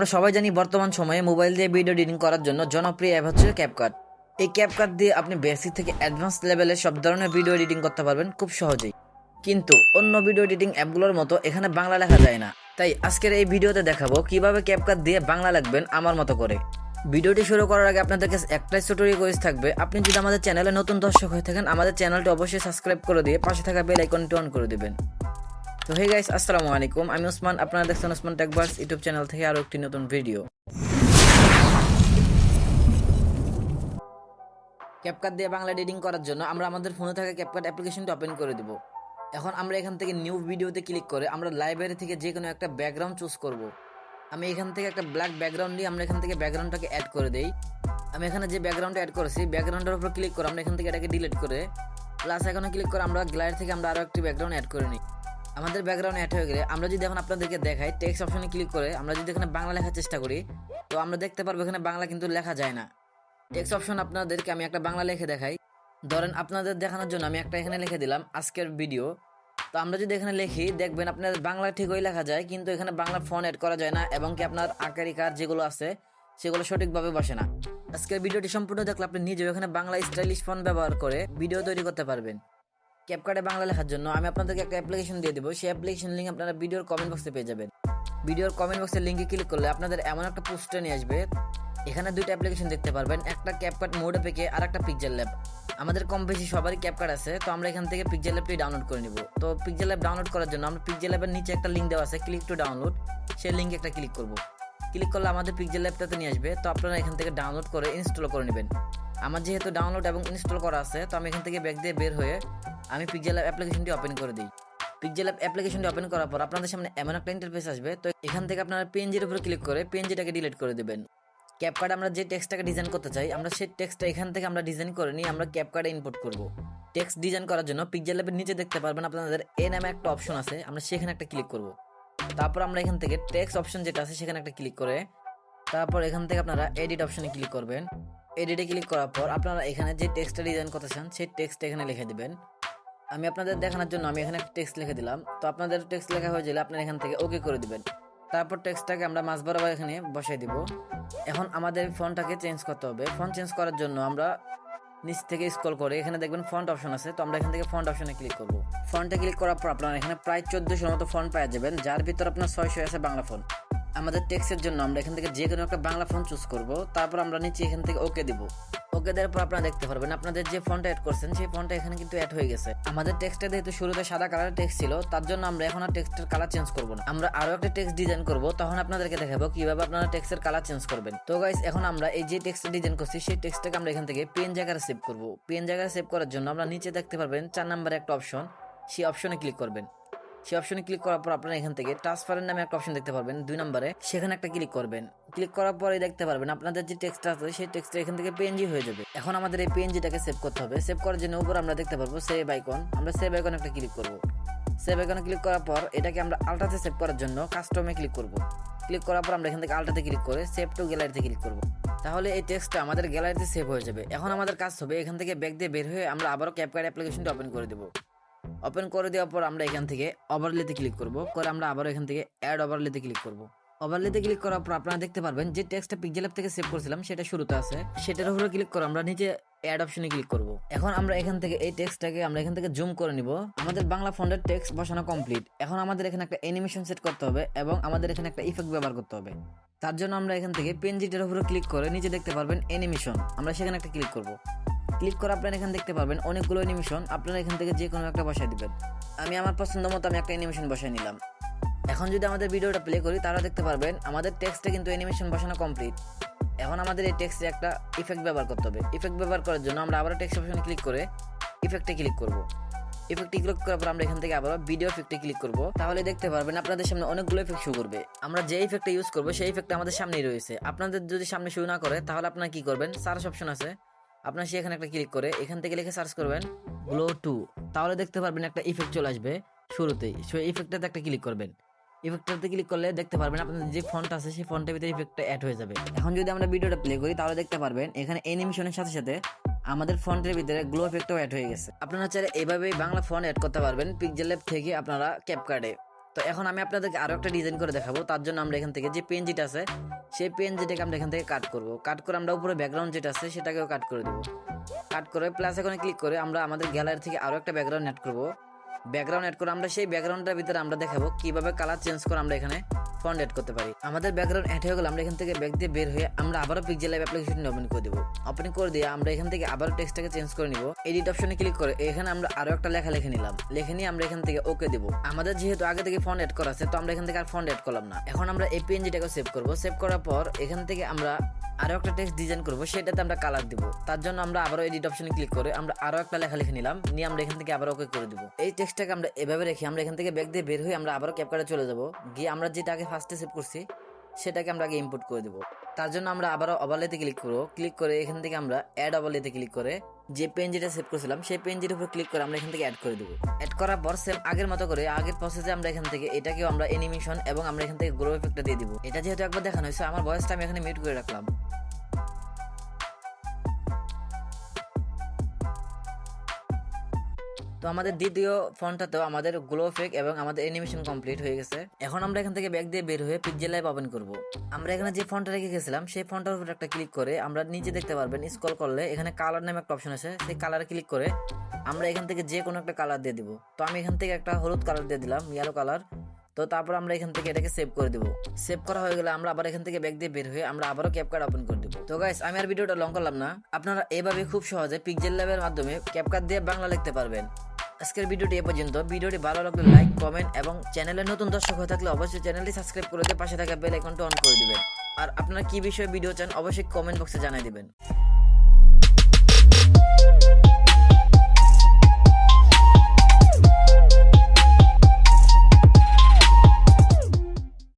আমরা সবাই জানি বর্তমান সময়ে মোবাইল দিয়ে ভিডিও এডিটিং করার জন্য জনপ্রিয় অ্যাপ হচ্ছে ক্যাপকাট এই ক্যাপকাট দিয়ে আপনি বেসিক থেকে অ্যাডভান্স লেভেলের সব ধরনের ভিডিও এডিটিং করতে পারবেন খুব সহজেই। কিন্তু অন্য ভিডিও এডিটিং অ্যাপগুলোর মতো এখানে বাংলা লেখা যায় না। তাই আজকের এই ভিডিওতে দেখাবো কীভাবে ক্যাপকাট দিয়ে বাংলা লিখবেন আমার মতো করে। ভিডিওটি শুরু করার আগে আপনাদের কাছে একটাই ছোট রিকোয়েস্ট থাকবে। আপনি যদি আমাদের চ্যানেলে নতুন দর্শক হয়ে থাকেন, আমাদের চ্যানেলটি অবশ্যই সাবস্ক্রাইব করে দিয়ে পাশে থাকা বেল আইকনটি অন করে দিবেন। তো হে গাইস, আসসালামু আলাইকুম। আমি ওসমান, আপনারা দেখছেন ওসমান টেকবার্স ইউটিউব চ্যানেল থেকে আরও একটি নতুন ভিডিও। ক্যাপকাট দিয়ে বাংলা এডিটিং করার জন্য আমরা আমাদের ফোনে থাকা ক্যাপকাট অ্যাপ্লিকেশনটি ওপেন করে দিব। এখন আমরা এখান থেকে নিউ ভিডিওতে ক্লিক করে আমরা লাইব্রেরি থেকে যে কোনো একটা ব্যাকগ্রাউন্ড চুজ করব। আমি এখান থেকে একটা ব্ল্যাক ব্যাকগ্রাউন্ড নিয়ে আমরা এখান থেকে ব্যাকগ্রাউন্ডটাকে অ্যাড করে দেই। আমি এখানে যে ব্যাকগ্রাউন্ডটা অ্যাড করেছি ব্যাকগ্রাউন্ডের উপর ক্লিক করে আমরা এখান থেকে এটাকে ডিলিট করে প্লাস এখানে ক্লিক করে আমরা গ্লাইড থেকে আমরা আরও একটি ব্যাকগ্রাউন্ড অ্যাড করে নিই। আমাদের ব্যাকগ্রাউন্ড অ্যাড হয়ে গেলে আমরা যদি এখন আপনাদেরকে দেখাই টেক্সট অপশনে ক্লিক করে আমরা যদি এখানে বাংলা লেখার চেষ্টা করি, তো আমরা দেখতে পারব এখানে বাংলা কিন্তু লেখা যায় না। টেক্সট অপশন আপনাদেরকে আমি একটা বাংলা লেখে দেখাই। ধরেন আপনাদের দেখানোর জন্য আমি একটা এখানে লিখে দিলাম, আজকের ভিডিও তো আমরা যদি এখানে লিখি, দেখবেন আপনার বাংলা ঠিকই লেখা যায়, কিন্তু এখানে বাংলা ফোন অ্যাড করা যায় না এবং কি আপনার আকারিকার যেগুলো আছে, সেগুলো সঠিকভাবে বসে না। আজকের ভিডিওটি সম্পূর্ণ দেখলে আপনি নিজেও এখানে বাংলা স্টাইলিশ ফোন ব্যবহার করে ভিডিও তৈরি করতে পারবেন। ক্যাপকার্ডে বাংলা লেখার জন্য আমি আপনাদেরকে একটা অ্যাপ্লিকেশন দিয়ে দেবো। সেই অ্যাপ্লিকেশন লিঙ্ক আপনারা ভিডিওর কমেন্ট বক্সে পেয়ে যাবেন। ভিডিওর কমেন্ট বক্সের লিঙ্কে ক্লিক করলে আপনাদের এমন একটা পোস্টে নিয়ে আসবে। এখানে দুইটা অ্যাপ্লিকেশন দেখতে পারবেন, একটা ক্যাপকাট মোড পেকে আর একটা পিকচার ল্যাব আমাদের কম বেশি সবারই ক্যাপকাট আছে, তো আমরা এখান থেকে পিকচার ল্যাবটি ডাউনলোড করে নিব। তো পিকচার ল্যাব ডাউনলোড করার জন্য আমরা পিকচার ল্যাবের নিচে একটা লিঙ্ক দেওয়া আছে ক্লিক টু ডাউনলোড সেই লিঙ্কে একটা ক্লিক করব। ক্লিক করলে আমাদের পিকচার ল্যাবটাতে নিয়ে আসবে, তো আপনারা এখান থেকে ডাউনলোড করে ইনস্টল করে নেবেন। আমার যেহেতু ডাউনলোড এবং ইনস্টল করা আছে, তো আমি এখান থেকে ব্যাগ দিয়ে বের হয়ে আমি পিকচার ল্যাব অ্যাপ্লিকেশনটি ওপেন করে দিই। পিকচার ল্যাব অ্যাপ্লিকেশনটি ওপেন করার পর আপনাদের সামনে এমন একটা ইন্টারফেস আসবে, তো এখান থেকে আপনারা পেনজির উপর ক্লিক করে পেনজিটাকে ডিলিট করে দেবেন। ক্যাপকার্ড আমরা যে টেক্সটটাকে ডিজাইন করতে চাই, আমরা সেই টেক্সটটা এখান থেকে আমরা ডিজাইন করে নিয়ে আমরা ক্যাপকার্ডে ইনপুট করব। টেক্সট ডিজাইন করার জন্য পিকচার ল্যাবের নিচে দেখতে পারবেন আপনাদের এ নামে একটা অপশন আছে, আমরা সেখানে একটা ক্লিক করব। তারপর আমরা এখান থেকে টেক্সট অপশন যেটা আছে, সেখানে একটা ক্লিক করে তারপর এখান থেকে আপনারা এডিট অপশনে ক্লিক করবেন। এডিটে ক্লিক করার পর আপনারা এখানে যে টেক্সটটা ডিজাইন করতে চান সেই টেক্সট এখানে লিখে দিবেন। আমি আপনাদের দেখানোর জন্য আমি এখানে টেক্সট লিখে দিলাম। তো আপনাদের টেক্সট লেখা হয়ে গেলে আপনারা এখান থেকে ওকে করে দিবেন। তারপর টেক্সটটাকে আমরা মাঝ বরাবর এখানে বসাই দিব। এখন আমাদের ফোনটাকে চেঞ্জ করতে হবে। ফোন চেঞ্জ করার জন্য আমরা নিচ থেকে স্ক্রল করে এখানে দেখবেন ফন্ট অপশন আছে। তো আমরা এখান থেকে ফন্ট অপশনে ক্লিক করব। ফন্টে ক্লিক করার পর আপনারা এখানে প্রায় চোদ্দোশোর মতো ফন্ট পাওয়া যাবেন। যার ভিতর আপনার ছয়শো আছে বাংলা ফোন আমাদের টেক্সটের জন্য আমরা এখান থেকে যে কোনো একটা বাংলা ফোন চুজ করব, তারপর আমরা নিচে এখান থেকে ওকে দিব। ওকে দেওয়ার পর আপনারা দেখতে পারবেন, আপনাদের যে ফোনটা অ্যাড করছেন, সেই ফোনটা এখানে কিন্তু অ্যাড হয়ে গেছে। আমাদের টেক্সটে যেহেতু শুরুতে সাদা কালারের টেক্সট ছিল, তার জন্য আমরা এখন আর টেক্সটের কালার চেঞ্জ করব না। আমরা আরও একটা টেক্সট ডিজাইন করব, তখন আপনাদেরকে দেখাবো কীভাবে আপনারা টেক্সটের কালার চেঞ্জ করবেন। তো গাইস এখন আমরা এই যে টেক্সট ডিজাইন করছি, সেই টেক্সটটাকে আমরা এখান থেকে পেন জায়গায় সেভ করব। পেন জায়গায় সেভ করার জন্য আমরা নিচে দেখতে পারবেন, চার নাম্বার একটা অপশন সেই অপশনে ক্লিক করবেন। সেই অপশনে ক্লিক করার পর আপনারা এখান থেকে ট্রান্সফারের নামে একটা অপশন দেখতে পারবেন, দুই নম্বরে। সেখানে একটা ক্লিক করবেন। ক্লিক করার পরে দেখতে পারবেন আপনাদের যে টেক্সট আছে, সেই টেক্সটটা এখান থেকে পিএনজি হয়ে যাবে। এখন আমাদের এই পিএনজিটাকে সেভ করতে হবে। সেভ করার জন্য উপর আমরা দেখতে পারব সেভ আইকন আমরা সেভ আইকন একটা ক্লিক করব। সেভ আইকনে ক্লিক করার পর এটাকে আমরা আলটাতে সেভ করার জন্য কাস্টমে ক্লিক করব। ক্লিক করার পর আমরা এখান থেকে আলটাতে ক্লিক করে সেভ টু গ্যালারিতে ক্লিক করব। তাহলে এই টেক্সটটা আমাদের গ্যালারিতে সেভ হয়ে যাবে। এখন আমাদের কাজ হবে এখান থেকে ব্যাগ দিয়ে বের হয়ে আমরা আবারও ক্যাপকার্ড অ্যাপ্লিকেশনটা ওপেন করে দেবো। ওপেন করে দেওয়ার পর আমরা এখান থেকে ওভারলেতে ক্লিক করব। করে আমরা আবার এখান থেকে অ্যাড ওভারলেতে ক্লিক করব। ওভারলেতে ক্লিক করার পর আপনারা দেখতে পারবেন যে টেক্সটটা পিকজেল অ্যাপ থেকে সেভ করেছিলাম, সেটা শুরুতে আছে। সেটার উপরে ক্লিক করে আমরা নিচে অ্যাড অপশনে ক্লিক করব। এখন আমরা এখান থেকে এই টেক্সটটাকে আমরা এখান থেকে জুম করে নিব। আমাদের বাংলা ফন্টের টেক্সট বসানো কমপ্লিট এখন আমাদের এখানে একটা অ্যানিমেশন সেট করতে হবে এবং আমাদের এখানে একটা ইফেক্ট ব্যবহার করতে হবে। তার জন্য আমরা এখান থেকে পেনজিটের উপরে ক্লিক করে নিচে দেখতে পারবেন অ্যানিমেশন আমরা সেখানে একটা ক্লিক করব। ক্লিক করে আপনারা এখানে দেখতে পারবেন অনেকগুলো অ্যানিমেশন আপনারা এখান থেকে যে কোনো একটা বসাই দিবেন। আমি আমার পছন্দ মতো আমি একটা অ্যানিমেশন বসাই নিলাম। এখন যদি আমাদের ভিডিওটা প্লে করি, তারা দেখতে পারবেন আমাদের টেক্সটে কিন্তু অ্যানিমেশন বসানো কমপ্লিট এখন আমাদের এই টেক্সটে একটা ইফেক্ট ব্যবহার করতে হবে। ইফেক্ট ব্যবহার করার জন্য আমরা আবারও টেক্সট অপশনে ক্লিক করে ইফেক্টে ক্লিক করব। ইফেক্টে ক্লিক করার পর আমরা এখান থেকে আবারও ভিডিও ইফেক্টে ক্লিক করব। তাহলে দেখতে পারবেন আপনাদের সামনে অনেকগুলো ইফেক্ট শো করবে। আমরা যে ইফেক্টটা ইউজ করব, সেই ইফেক্টটা আমাদের সামনেই রয়েছে। আপনাদের যদি সামনে শো না করে, তাহলে আপনারা কি করবেন? সার্চ অপশন আছে। আপনার সেখানে একটা ক্লিক করে, এখান থেকে লিখে সার্চ করবেন গ্লো টু তাহলে দেখতে পারবেন একটা ইফেক্ট চলে আসবে শুরুতেই। সেই ইফেক্টটাতে একটা ক্লিক করবেন। ইফেক্টটাতে ক্লিক করলে দেখতে পারবেন আপনাদের যে ফন্ট আছে, সেই ফন্টের ভিতরে ইফেক্টটা অ্যাড হয়ে যাবে। এখন যদি আমরা ভিডিওটা প্লে করি, তাহলে দেখতে পারবেন এখানে অ্যানিমেশনের সাথে সাথে আমাদের ফন্টের ভিতরে গ্লো ইফেক্টও অ্যাড হয়ে গেছে। আপনারা চাইলে এভাবেই বাংলা ফন্ট অ্যাড করতে পারবেন পিকজেল ল্যাব থেকে আপনারা ক্যাপকার্ডে তো এখন আমি আপনাদেরকে আরও একটা ডিজাইন করে দেখাবো। তার জন্য আমরা এখান থেকে যে পেন যেটা আছে, সেই পেন যেটাকে আমরা এখান থেকে কাট করব। কাট করে আমরা উপরে ব্যাকগ্রাউন্ড যেটা আছে, সেটাকেও কাট করে দেবো। কাট করে প্লাস এখানে ক্লিক করে আমরা আমাদের গ্যালারি থেকে আরও একটা ব্যাকগ্রাউন্ড অ্যাড করব। ব্যাকগ্রাউন্ড অ্যাড করে আমরা সেই ব্যাকগ্রাউন্ডটার ভিতরে আমরা দেখাবো কীভাবে কালার চেঞ্জ করে আমরা এখানে ফন্ট অ্যাড করতে পারি। আমাদের ব্যাকগ্রাউন্ড অ্যাড হয়ে গেলে, আমরা এখান থেকে ব্যাক দিয়ে বের হয়ে আমরা আবারও পিকজেল লাইভ অ্যাপ্লিকেশন ওপেন করে দেবো। ওপেন করে দিয়ে আমরা এখান থেকে আবারও টেক্সটটাকে চেঞ্জ করে নিব। এডিট অপশনে ক্লিক করে এখানে আমরা আরও একটা লেখা লিখে নিলাম। লিখে নিয়ে আমরা এখান থেকে ওকে দেবো। আমাদের যেহেতু আগে থেকে ফন্ট অ্যাড করা আছে, তো আমরা এখান থেকে আর ফন্ট অ্যাড করলাম না। এখন আমরা এই পিএনজিটাকে সেভ করব। সেভ করার পর এখান থেকে আমরা আরও একটা টেক্সট ডিজাইন করব, সেটাতে আমরা কালার দিব। তার জন্য আমরা আবারও এডিট অপশনে ক্লিক করে আমরা আরও একটা লেখা লিখে নিলাম। নিয়ে আমরা এখান থেকে আবার ওকে করে দিব। এই টেক্সটটাকে আমরা এভাবে রেখে আমরা এখান থেকে ব্যাগ দিয়ে বের হয়ে আমরা আবারও ক্যাপকার্ডে চলে যাব। গিয়ে আমরা যেটা আগে ফার্স্টে সেভ করছি, সেটাকে আমরা আগে ইম্পোর্ট করে দেবো। তার জন্য আমরা আবারও অবালেতে ক্লিক করব। ক্লিক করে এখান থেকে আমরা অ্যাড অবালেতে ক্লিক করে যে পেনজিটা সেভ করেছিলাম, সেই পেনজির উপর ক্লিক করে আমরা এখান থেকে অ্যাড করে দেবো। অ্যাড করার পর সেম আগের মতো করে আগের প্রসেসে আমরা এখান থেকে এটাকেও আমরা অ্যানিমেশন এবং আমরা এখান থেকে গ্রো এফেক্টটা দিয়ে দিব। এটা যেহেতু একবার দেখানো হয়েছে, আমার ভয়েসটা আমি এখানে মিউট করে রাখলাম। তো আমাদের দ্বিতীয় ফোনটাতেও আমাদের গ্লো ফেক এবং আমাদের অ্যানিমেশন কমপ্লিট হয়ে গেছে। এখন আমরা এখান থেকে ব্যাগ দিয়ে বের হয়ে পিকজেল লাইভ ওপেন করব। আমরা এখানে যে ফোনটা রেখে গেছিলাম, সেই ফোনটার উপর একটা ক্লিক করে আমরা নিচে দেখতে পারবেন স্ক্রল করলে এখানে কালার নামে একটা অপশন আছে। সেই কালারে ক্লিক করে আমরা এখান থেকে যে কোনো একটা কালার দিয়ে দিব। তো আমি এখান থেকে একটা হলুদ কালার দিয়ে দিলাম ইয়েলো কালার তো তারপর আমরা এখান থেকে এটাকে সেভ করে দিব। সেভ করা হয়ে গেলে আমরা আবার এখান থেকে ব্যাগ দিয়ে বের হয়ে আমরা আবারও ক্যাপকার্ড ওপেন করে দিব। তো গাইস আমি আর ভিডিওটা লং করলাম না। আপনারা এভাবে খুব সহজে পিকজেল ল্যাবের মাধ্যমে ক্যাপকার্ড দিয়ে বাংলা লিখতে পারবেন। আজকের ভিডিওটি এ পর্যন্ত। ভিডিওটি ভালো লাগলে লাইক কমেন্ট এবং চ্যানেলে নতুন দর্শক হয়ে থাকলে অবশ্যই চ্যানেলটি সাবস্ক্রাইব করে দিয়ে পাশে থাকা বেল আইকনটি অন করে দিবেন। আর আপনারা কি বিষয়ে ভিডিও চান, অবশ্যই কমেন্ট বক্সে জানিয়ে দিবেন।